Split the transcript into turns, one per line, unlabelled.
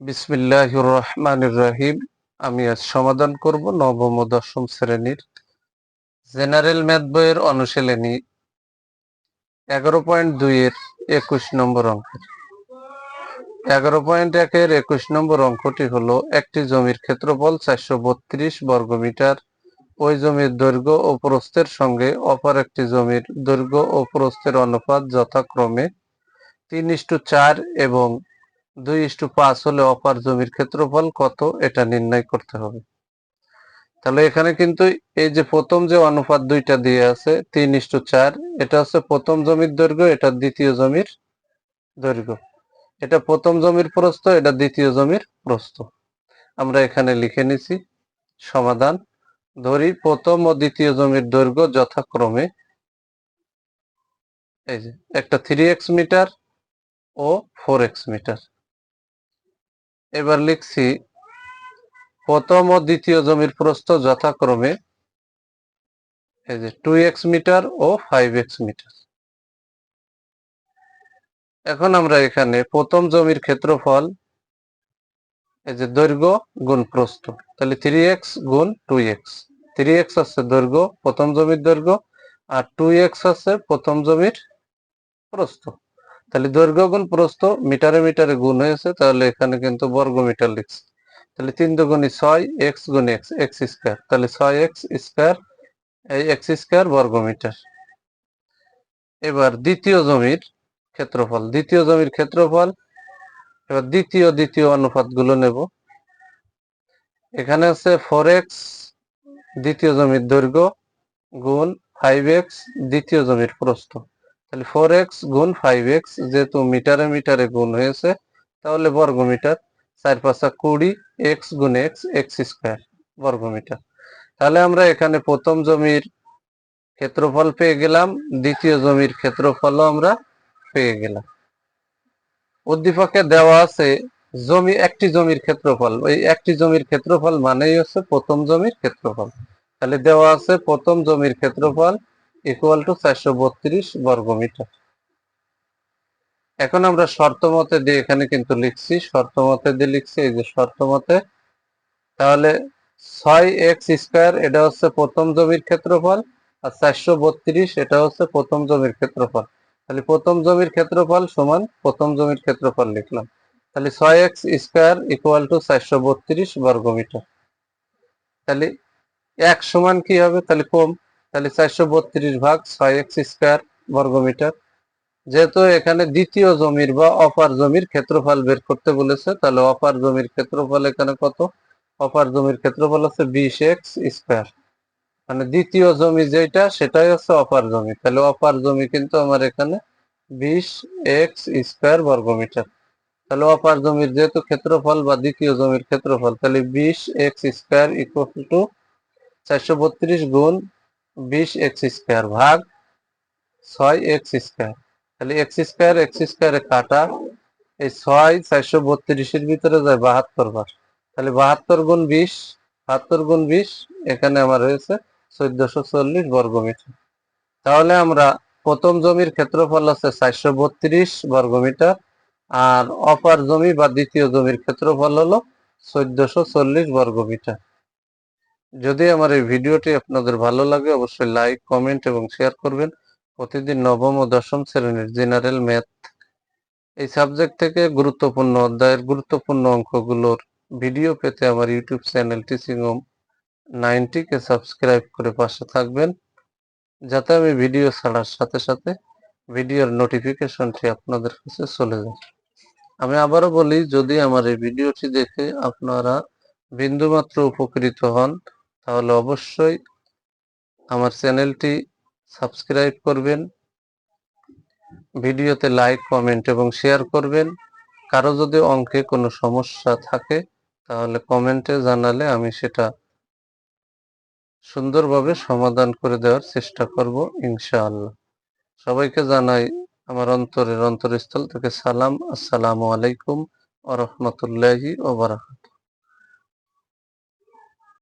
বিসমিল্লাহ রহমান রহিম আমি আজ সমাধান করব নবম ও দশম শ্রেণির জেনারেল ম্যাথ বইয়ের অনুশীলনী এগারো পয়েন্ট দুইয়ের একুশ নম্বর অঙ্কের এগারো পয়েন্ট একের একুশ নম্বর অঙ্কটি হলো একটি জমির ক্ষেত্রফল চারশো বত্রিশ বর্গমিটার ওই জমির দৈর্ঘ্য ও প্রস্থের সঙ্গে অপর একটি জমির দৈর্ঘ্য ও প্রস্থের অনুপাত যথাক্রমে তিন ইস্টু চার এবং দুই ইস্টু পাঁচ হলে অপার জমির ক্ষেত্রফল কত? এটা নির্ণয় করতে হবে। তাহলে এখানে কিন্তু এই যে প্রথম যে অনুপাত দুইটা দিয়ে আছে, তিন ইস্টু চার, এটা হচ্ছে প্রথম জমির দৈর্ঘ্য, এটা দ্বিতীয় জমির দৈর্ঘ্য। এটা প্রথম জমির প্রস্থ, এটা দ্বিতীয় জমির প্রস্থ। আমরা এখানে লিখে নিছি, সমাধান। ধরি প্রথম ও দ্বিতীয় জমির দৈর্ঘ্য যথাক্রমে, এই যে একটা থ্রি এক্স মিটার ও ফোর এক্স মিটার এবার লিখছি, প্রথম ও দ্বিতীয় জমির প্রস্থ যথাক্রমে এই যে টু এক্স মিটার ও ফাইভ এক্স মিটার এখন আমরা এখানে প্রথম জমির ক্ষেত্রফল, এই যে দৈর্ঘ্য গুণ প্রস্থ, তাহলে থ্রি এক্স গুণ টু এক্স থ্রি এক্স আছে দৈর্ঘ্য, প্রথম জমির দৈর্ঘ্য, আর টু এক্স আছে প্রথম জমির প্রস্থ। তাহলে দৈর্ঘ্য গুণ প্রস্থ, মিটারে মিটারে গুণ হয়েছে, তাহলে এখানে কিন্তু বর্গ মিটার লিখছি। তাহলে তিন দুগুণি ছয়, এক্স গুণ এক্স এক্স স্কোয়ার। তাহলে ছয় এক্স স্কোয়ার, এই এক্স স্কোয়ার বর্গ মিটার এবার দ্বিতীয় জমির ক্ষেত্রফল। দ্বিতীয় জমির ক্ষেত্রফল, এবার দ্বিতীয় দ্বিতীয় অনুপাতগুলো নেব। এখানে আছে ফোর এক্স, দ্বিতীয় জমির দৈর্ঘ্য গুণ ফাইভ এক্স, দ্বিতীয় জমির প্রস্থ। তাহলে ফোর এক্স গুণ ফাইভ এক্স যেহেতু মিটারে মিটারে গুণ হয়েছে, তাহলে বর্গ মিটার চার পাঁচা কুড়ি এক্স গুণ এক্স এক্স স্কোয়ার বর্গ মিটার তাহলে আমরা এখানে প্রথম জমির ক্ষেত্রফল পেয়ে গেলাম, দ্বিতীয় জমির ক্ষেত্রফলও আমরা পেয়ে গেলাম। উদ্দীপকে দেওয়া আছে জমি, একটি জমির ক্ষেত্রফল। ওই একটি জমির ক্ষেত্রফল মানেই হচ্ছে প্রথম জমির ক্ষেত্রফল। তাহলে দেওয়া আছে প্রথম জমির ক্ষেত্রফল ইকুয়াল টু চারশো বত্রিশ বর্গ মিটার এখন আমরা শর্ত মতে দিয়ে এখানে কিন্তু লিখছি, শর্ত মতে দিয়ে লিখছি, এই যে শর্ত মতে। তাহলে ছয় এক্স স্কোয়ার, এটা হচ্ছে প্রথম জমির ক্ষেত্রফল, আর চারশো বত্রিশ, এটা হচ্ছে প্রথম জমির ক্ষেত্রফল। তাহলে প্রথম জমির ক্ষেত্রফল সমান প্রথম জমির ক্ষেত্রফল লিখলাম। তাহলে ছয় এক্স স্কোয়ার ইকুয়াল টু চারশো বত্রিশ বর্গ মিটার তাহলে এক সমান কি হবে? তাহলে কম তাহলে চারশো বত্রিশ ভাগ ছয় এক্স স্কোয়ার বর্গমিটার। যেহেতু এখানে দ্বিতীয় জমির বা অপার জমির ক্ষেত্রফল বের করতে বলেছে, তাহলে অপার জমির ক্ষেত্রফল এখানে কত? অপার জমির ক্ষেত্রফল হচ্ছে বিশ এক্স স্কোয়ার। মানে দ্বিতীয় জমি যেটা সেটাই হচ্ছে অপার জমি। তাহলে অপার জমি কিন্তু আমার এখানে বিশ এক্স স্কোয়ার বর্গমিটার। তাহলে অপার জমির যেহেতু ক্ষেত্রফল বা দ্বিতীয় জমির ক্ষেত্রফল, তাহলে বিশ এক্স স্কোয়ার ইকুয়াল টু চারশো বত্রিশ গুণ বিশ এক্স স্কোয়ার ভাগ ছয় এক্স স্কোয়ার। তাহলে এক্স স্কোয়ার, এক্স স্কোয়ারে কাটা, এই ছয় চারশো বত্রিশের ভিতরে যায় বাহাত্তর বার। তাহলে বাহাত্তর গুণ বিশ, বাহাত্তর গুণ বিশ, এখানে আমার হয়েছে চোদ্দশো চল্লিশ বর্গমিটার। তাহলে আমরা প্রথম জমির ক্ষেত্রফল আছে চারশো বত্রিশ বর্গমিটার, আর অপার জমি বা দ্বিতীয় জমির ক্ষেত্রফল হলো চোদ্দশো চল্লিশ বর্গমিটার। যদি আমার এই ভিডিওটি আপনাদের ভালো লাগে, অবশ্যই লাইক কমেন্ট এবং শেয়ার করবেন। প্রতিদিন নবম ও দশম শ্রেণির জেনারেল ম্যাথ এই সাবজেক্ট থেকে গুরুত্বপূর্ণ অধ্যায়ের গুরুত্বপূর্ণ অঙ্কগুলোর ভিডিও পেতে আমার ইউটিউব চ্যানেল টিচিং হোম নাইনটিকে সাবস্ক্রাইব করে পাশে থাকবেন। যাতে আমি ভিডিও ছাড়ার সাথে সাথে ভিডিওর নোটিফিকেশনটি আপনাদের কাছে চলে যায়। আমি আবারও বলি, যদি আমার এই ভিডিওটি দেখে আপনারা বিন্দুমাত্র উপকৃত হন তাহলে অবশ্যই আমার চ্যানেলটি সাবস্ক্রাইব করবেন, ভিডিওতে লাইক, কমেন্ট এবং শেয়ার করবেন। কারও যদি অঙ্কে কোনো সমস্যা থাকে, তাহলে কমেন্টে জানালে আমি সেটা সুন্দরভাবে সমাধান করে দেওয়ার চেষ্টা করব, ইনশাআল্লাহ। সবাইকে জানাই আমার অন্তরের অন্তরস্থল থেকে সালাম। আসসালামু আলাইকুম ওয়া রাহমাতুল্লাহি ওয়া বারাকাতুহু।